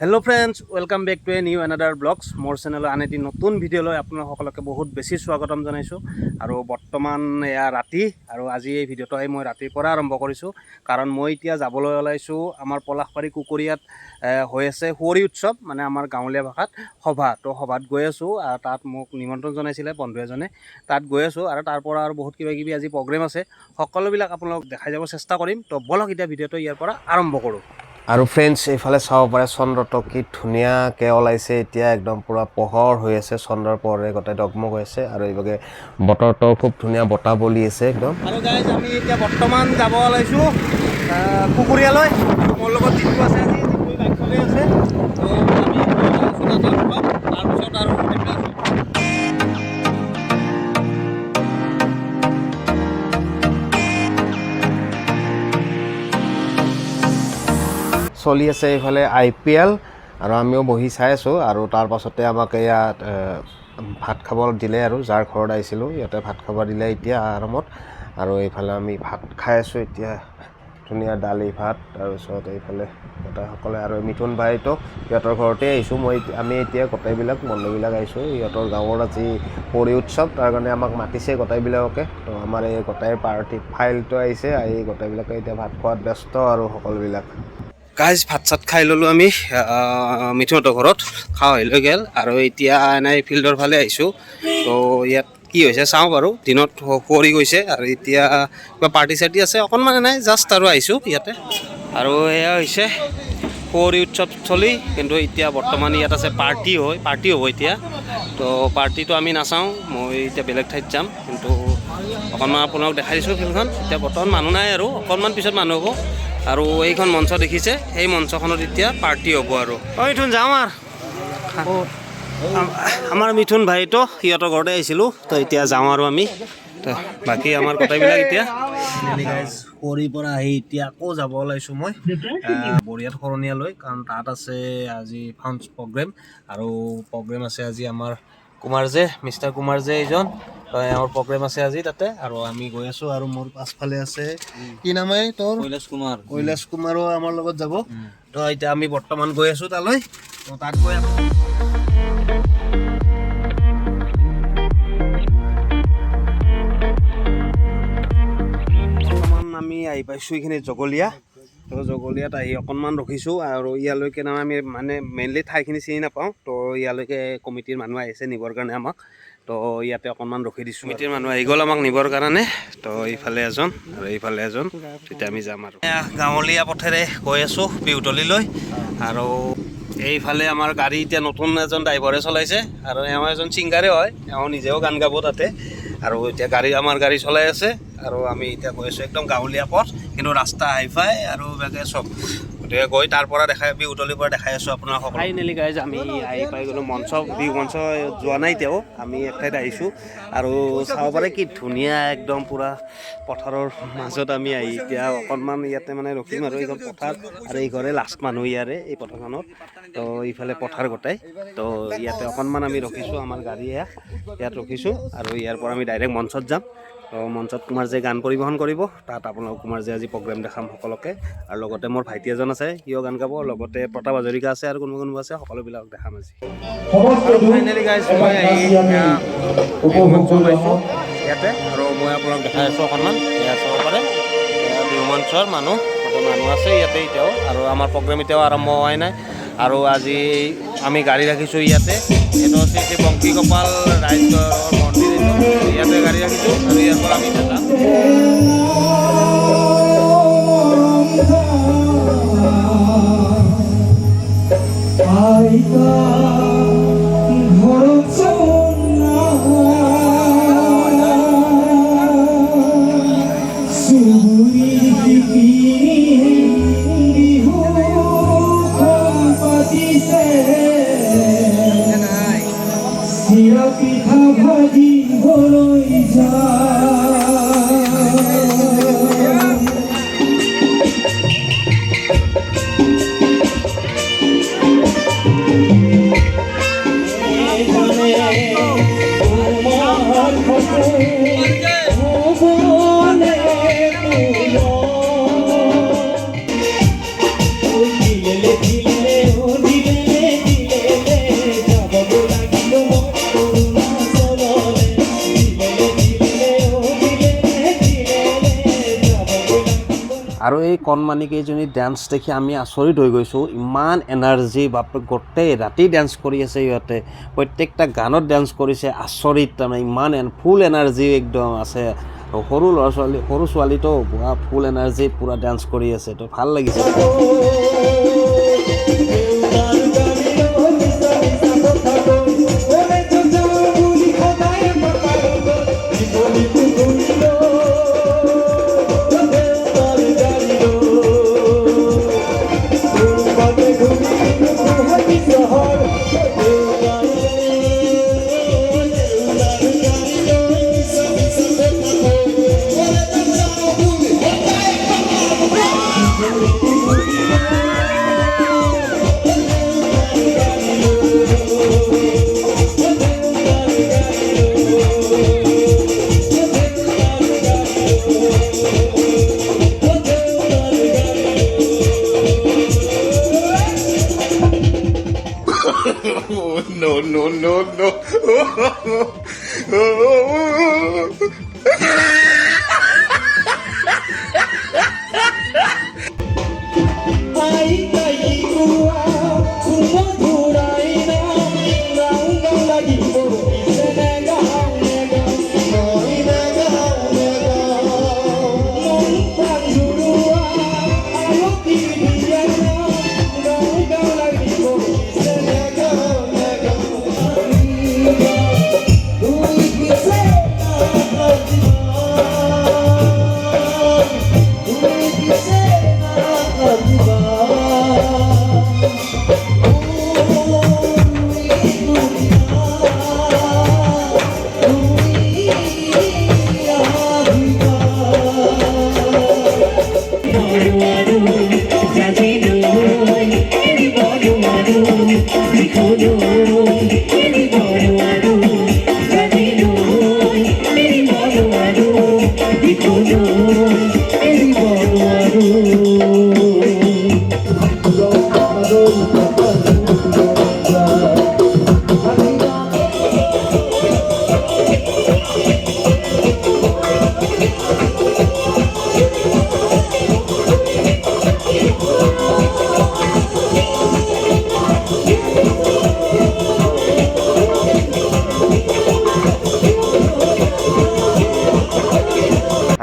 Hello' friends welcome back to a new another vlogs মোৰ চেনেলৰ আন এটি নতুন ভিডিঅ'লৈ আপোনালোক সকলোকে বহুত বেছি স্বাগতম জনাইছোঁ। আৰু বৰ্তমান এয়া ৰাতি, আৰু আজি এই ভিডিঅ'টো আহি মই ৰাতিৰ পৰা আৰম্ভ কৰিছোঁ। কাৰণ মই এতিয়া যাবলৈ ওলাইছোঁ আমাৰ পলাশবাৰী কুকুৰীয়াত হৈ আছে সুঁৱৰি উৎসৱ মানে আমাৰ গাঁৱলীয়া ভাষাত সভা। তো সভাত গৈ আছোঁ আৰু তাত মোক নিমন্ত্ৰণ জনাইছিলে বন্ধু এজনে। তাত গৈ আছোঁ আৰু তাৰ পৰা আৰু বহুত কিবা কিবি আজি প্ৰগ্ৰেম আছে। সকলোবিলাক আপোনালোক দেখাই যাব চেষ্টা কৰিম। তো বলক এতিয়া ভিডিঅ'টো ইয়াৰ পৰা আৰম্ভ কৰোঁ। আৰু ফ্ৰেণ্ডছ এইফালে চাব পাৰে চন্দ্ৰটো কি ধুনীয়াকৈ ওলাইছে এতিয়া, একদম পূৰা পোহৰ হৈ আছে চন্দ্ৰৰ পোহৰে গোটেই ডগমগ হৈ আছে আৰু এইভাগে বতৰটো খুব ধুনীয়া বতাহ বলি আছে একদম। আৰু আমি এতিয়া বৰ্তমান যাব ওলাইছোঁ পুখুৰীয়ালৈ। মোৰ লগত যিটো আছে আজি চলি আছে এইফালে আই পি এল আৰু আমিও বহি চাই আছোঁ আৰু তাৰ পাছতে আমাক ইয়াত ভাত খাব দিলে আৰু যাৰ ঘৰত আহিছিলোঁ ইয়াতে ভাত খাব দিলে এতিয়া আৰামত আৰু এইফালে আমি ভাত খাই আছোঁ এতিয়া ধুনীয়া দালি ভাত তাৰপিছত এইফালে গোটেইসকলে আৰু মিথুন ভাইতো সিহঁতৰ ঘৰতে আহিছোঁ মই আমি এতিয়া গোটেইবিলাক বন্ধুবিলাক আহিছোঁ সিহঁতৰ গাঁৱৰ আজি পৰি উৎসৱ তাৰ কাৰণে আমাক মাতিছে গোটেইবিলাককে তো আমাৰ এই গোটেই পাৰ্টি ফাইলটো আহিছে আহি গোটেইবিলাকে এতিয়া ভাত খোৱাত ব্যস্ত আৰু সকলোবিলাক। গাইজ ভাত চাত খাই ল'লোঁ আমি মিথুনহঁতৰ ঘৰত খাওঁ হৈ লৈ গ'ল। আৰু এতিয়া এনেই ফিল্ডৰ ফালে আহিছোঁ। তো ইয়াত কি হৈছে চাওঁ বাৰু, দিনত পৰি গৈছে। আৰু এতিয়া কিবা পাৰ্টি চাৰ্টি আছে অকণমান এনেই জাষ্ট আৰু আহিছোঁ ইয়াতে। আৰু এয়া হৈছে কুঁৱৰী উৎসৱ চলি, কিন্তু এতিয়া বৰ্তমান ইয়াত আছে পাৰ্টি হয় পাৰ্টি হ'ব এতিয়া। তো পাৰ্টিটো আমি নাচাওঁ মই এতিয়া বেলেগ ঠাইত যাম কিন্তু অকণমান আপোনালোক দেখাই দিছোঁ ফিল্ডখন এতিয়া বৰ্তমান মানুহ নাই আৰু অকণমান পিছত মানুহ হ'ব। আৰু এইখন মঞ্চ দেখিছে সেই মঞ্চখনত এতিয়া পাৰ্টি হ'ব আৰু। অঁ মিথুন যাওঁ আৰু। আম- আমাৰ মিথুন ভাইটো সিহঁতৰ ঘৰতে আহিছিলোঁ তো এতিয়া যাওঁ আৰু আমি। বাকী আমাৰ গোটেইবিলাক এতিয়া? সৰিৰ পৰা আহি এতিয়া আকৌ যাব ওলাইছোঁ মই। বৰিয়াত শৰণীয়ালৈ কাৰণ তাত আছে আজি ফাউন্স প্ৰগ্ৰেম। আৰু প্ৰগ্ৰেম আছে আজি আমাৰ কুমাৰ যে মিষ্টাৰ কুমাৰ যে এইজন তো এওঁৰ প্ৰগ্ৰেম আছে আজি তাতে। আৰু আমি গৈ আছোঁ আৰু মোৰ পাছফালে আছে। কি নাম এই তোৰ? কৈলাশ কুমাৰ। কৈলাশ কুমাৰো আমাৰ লগত যাব। তো এতিয়া আমি বৰ্তমান গৈ আছোঁ তালৈ। তো তাত গৈ আহি পাইছোঁ এইখিনি জগলীয়া। তো জগলীয়াত আহি অকণমান ৰখিছোঁ আৰু ইয়ালৈকে আমি মানে মেইনলি ঠাইখিনি চিনি নাপাওঁ। তো ইয়ালৈকে কমিটিৰ মানুহ আহিছে নিবৰ কাৰণে আমাক। তো ইয়াতে অকণমান ৰখি দিছোঁ কমিটিৰ মানুহ আহি গ'ল আমাক নিবৰ কাৰণে। তো এইফালে এজন আৰু এইফালে এজন। তেতিয়া আমি যাম আৰু। গাঁৱলীয়া পথেৰে গৈ আছোঁ বিহুতলীলৈ আৰু এইফালে আমাৰ গাড়ী এতিয়া নতুন এজন ড্ৰাইভাৰে চলাইছে। আৰু এওঁ এজন ছিংগাৰে হয়। এওঁ নিজেও গান গাব তাতে। আৰু এতিয়া গাড়ী আমাৰ গাড়ী চলাই আছে। আৰু আমি এতিয়া গৈ আছোঁ একদম গাঁৱলীয়া পথ, কিন্তু ৰাস্তা হাই ফাই আৰু বেগে চব। গতিকে গৈ তাৰ পৰা দেখাই বিহুতলিৰ পৰা দেখাই আছোঁ আপোনাৰ ফাইনেলি গাইজ আমি আহি পাই গ'লোঁ মঞ্চ, বিহু মঞ্চ যোৱা নাই তেওঁ আমি এক ঠাইত আহিছোঁ আৰু চাব পাৰে কি ধুনীয়া একদম পূৰা পথাৰৰ মাজত আমি আহি এতিয়া অকণমান ইয়াতে মানে ৰখিম আৰু এইখন পথাৰ আৰু এই ঘৰে লাষ্ট মানুহ ইয়াৰে, এই পথাৰখনত। তো ইফালে পথাৰ গোটাই। তো ইয়াতে অকণমান আমি ৰখিছোঁ আমাৰ গাড়ী ইয়াত ৰখিছোঁ আৰু ইয়াৰ পৰা আমি ডাইৰেক্ট মঞ্চত যাম। তো মঞ্চত কুমাৰ যে গান পৰিৱেশন কৰিব তাত আপোনালোক কুমাৰ যে আজি প্ৰগ্ৰেম দেখাম সকলোকে। আৰু লগতে মোৰ ভাইটি এজন আছে সিও গান গাব। লগতে প্ৰতাপ হাজৰিকা আছে আৰু কোনোবা কোনোবা আছে সকলোবিলাক দেখাম আজি। ফাইনেলি গাইজ মই আহি মঞ্চ পাইছোঁ ইয়াতে। আৰু মই আপোনাক দেখাই আছোঁ অকণমান। এয়া চাব পাৰে বিহু মঞ্চৰ মানুহ মানুহ আছে ইয়াতে এতিয়াও। আৰু আমাৰ প্ৰগ্ৰেম এতিয়াও আৰম্ভ হোৱাই নাই। আৰু আজি আমি গাড়ী ৰাখিছোঁ ইয়াতে। এইটো হৈছে বংশী গোপাল ৰাইজৰ ইয়াতে গাড়ী ৰাখিছোঁ আৰু ইয়াৰ পৰা আমি কণমানি কেইজনী ডান্স দেখি আমি আচৰিত হৈ গৈছোঁ। ইমান এনাৰ্জি বাপৰে, গোটেই ৰাতি ডান্স কৰি আছে সিহঁতে। প্ৰত্যেকটা গানত ডান্স কৰিছে, আচৰিত তাৰমানে, ইমান ফুল এনাৰ্জি একদম আছে। সৰু ল'ৰা ছোৱালী, সৰু ছোৱালীটো, পুৰা ফুল এনাৰ্জি পূৰা ডান্স কৰি আছে। তো ভালো লাগিছে। Okay. No, no,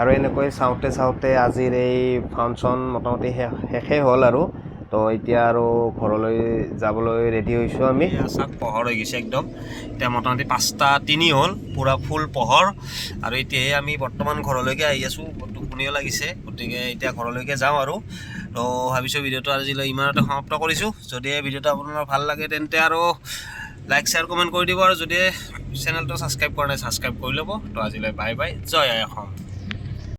আৰু এনেকৈ চাওঁতে চাওঁতে আজিৰ এই ফাংচন মোটামুটি শেষ হ'ল আৰু। তো এতিয়া আৰু ঘৰলৈ যাবলৈ ৰেডি হৈছোঁ আমি। চাওক, পোহৰ হৈ গৈছে একদম। এতিয়া মোটামুটি পাঁচটা তিনি হ'ল, পূৰা ফুল পোহৰ। আৰু এতিয়াহে আমি বৰ্তমান ঘৰলৈকে আহি আছোঁ টোপনিও লাগিছে। গতিকে এতিয়া ঘৰলৈকে যাওঁ আৰু। তো ভাবিছোঁ ভিডিঅ'টো আজিলৈ ইমানতে সমাপ্ত কৰিছোঁ। যদি ভিডিঅ'টো আপোনাৰ ভালো লাগে তেন্তে আৰু লাইক, শ্বেয়াৰ, কমেণ্ট কৰি দিব। আৰু যদি চেনেলটো ছাবস্ক্ৰাইব কৰা নাই ছাবস্ক্ৰাইব কৰি ল'ব। তো আজিলৈ বাই বাই জয় আই অসম।